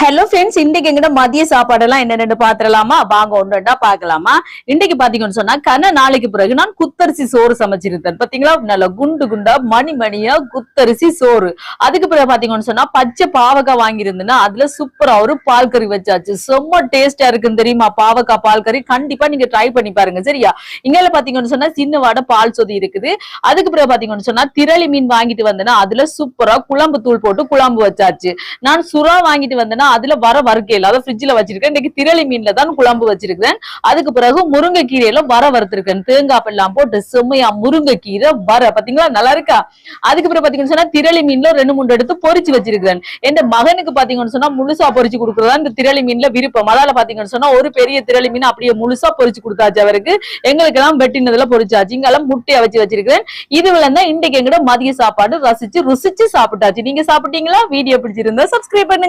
Hello friends இன்னைக்கு எங்கிட்ட மதிய சாப்பாடெல்லாம் என்னென்னு பாத்திரலாமா? வாங்க ஒன்றுண்டா பாக்கலாமா? இன்னைக்கு பாத்தீங்கன்னு சொன்னா கன நாளைக்கு பிறகு நான் குத்தரிசி சோறு சமைச்சிருந்தேன் பாத்தீங்களா? நல்ல குண்டு குண்டா மணி மணியா குத்தரிசி சோறு. அதுக்கு பிறகு பாத்தீங்கன்னு சொன்னா பச்சை பாவக்காய் வாங்கியிருந்தேன்னா அதுல சூப்பரா ஒரு பால் கறி வச்சாச்சு. செம்ம டேஸ்டா இருக்குன்னு தெரியுமா? பாவக்காய் பால் கறி. கண்டிப்பா நீங்க ட்ரை பண்ணி பாருங்க சரியா? இங்கே பாத்தீங்கன்னு சொன்னா சின்ன வாட பால் சொதி இருக்குது. அதுக்கு பிறகு பாத்தீங்கன்னு சொன்னா திரளி மீன் வாங்கிட்டு வந்தேன்னா அதுல சூப்பரா குழம்பு தூள் போட்டு குழம்பு வச்சாச்சு. நான் சுறா வாங்கிட்டு வந்தேன்னா அதுல வர வறுக்கையில் அதாவது ஃப்ரிட்ஜ்ல வச்சிருக்கேன். இன்னைக்கு திரளி மீன்ல தான் குழம்பு வச்சிருக்கேன் அதுக்கு பிறகு முருங்கைக்கீரையில வர வறுத்திருக்கேன். தேங்காய் எல்லாம் போட்டு செம்மையா முருங்கைக்கீரை வர. பாத்தீங்களா? நல்லா இருக்கா? அதுக்கு பிறகு பாத்தீங்கன்னு சொன்னா திரளி மீன்ல ரெண்டு மூணு எடுத்து பொரிச்சு வச்சிருக்கிறேன். என் மகனுக்கு பாத்தீங்கன்னு சொன்னா முழுசா பொரிச்சு கொடுக்குறதா இந்த திரளி மீன்ல விருப்பம். அதால பாத்தீங்கன்னு சொன்னா ஒரு பெரிய திரளி மீன் அப்படியே முழுசா பொரிச்சு கொடுத்தாச்சு அவருக்கு. எங்களுக்கு எல்லாம் வெட்டினதுல பொரிச்சாச்சு. இங்கெல்லாம் முட்டையை வச்சு வச்சிருக்கிறேன். இதுல தான் இன்றைக்கு எங்கட மதிய சாப்பாடு ரசிச்சு ருசிச்சு சாப்பிட்டாச்சு. நீங்க சாப்பிட்டீங்களா? வீடியோ பிடிச்சிருந்தா சப்ஸ்கிரைப் பண்ணுங்க.